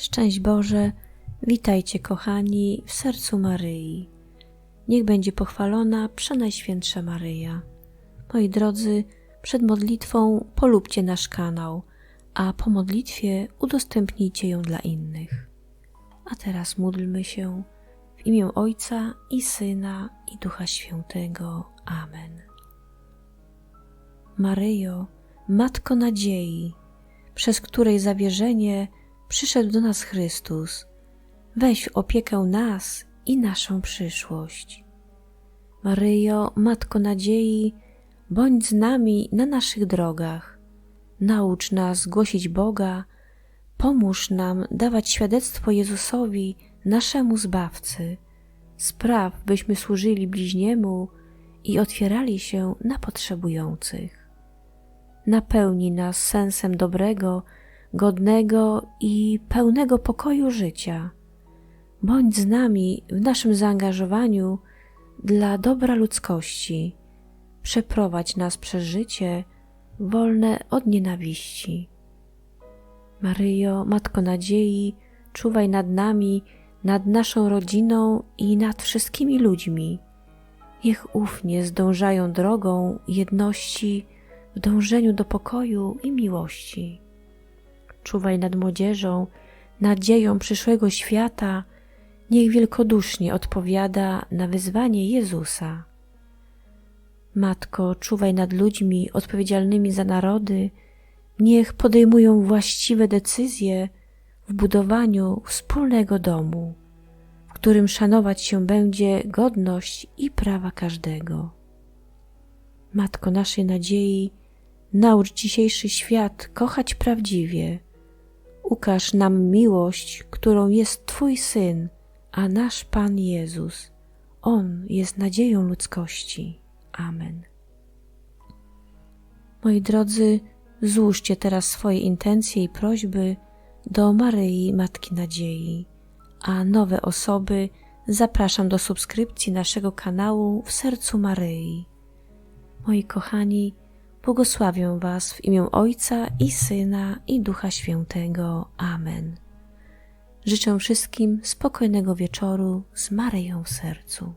Szczęść Boże, witajcie kochani w sercu Maryi. Niech będzie pochwalona Przenajświętsza Maryja. Moi drodzy, przed modlitwą polubcie nasz kanał, a po modlitwie udostępnijcie ją dla innych. A teraz módlmy się w imię Ojca i Syna i Ducha Świętego. Amen. Maryjo, Matko Nadziei, przez której zawierzenie przyszedł do nas Chrystus, weź w opiekę nas i naszą przyszłość. Maryjo, Matko Nadziei, bądź z nami na naszych drogach. Naucz nas głosić Boga, pomóż nam dawać świadectwo Jezusowi, naszemu Zbawcy. Spraw, byśmy służyli bliźniemu i otwierali się na potrzebujących. Napełnij nas sensem dobrego, godnego i pełnego pokoju życia. Bądź z nami w naszym zaangażowaniu dla dobra ludzkości. Przeprowadź nas przez życie wolne od nienawiści. Maryjo, Matko Nadziei, czuwaj nad nami, nad naszą rodziną i nad wszystkimi ludźmi. Niech ufnie zdążają drogą jedności w dążeniu do pokoju i miłości. Czuwaj nad młodzieżą, nadzieją przyszłego świata, niech wielkodusznie odpowiada na wyzwanie Jezusa. Matko, czuwaj nad ludźmi odpowiedzialnymi za narody, niech podejmują właściwe decyzje w budowaniu wspólnego domu, w którym szanować się będzie godność i prawa każdego. Matko naszej nadziei, naucz dzisiejszy świat kochać prawdziwie. Ukaż nam miłość, którą jest Twój Syn, a nasz Pan Jezus. On jest nadzieją ludzkości. Amen. Moi drodzy, złóżcie teraz swoje intencje i prośby do Maryi Matki Nadziei, a nowe osoby zapraszam do subskrypcji naszego kanału w sercu Maryi. Moi kochani, błogosławię Was w imię Ojca i Syna i Ducha Świętego. Amen. Życzę wszystkim spokojnego wieczoru z Maryją w sercu.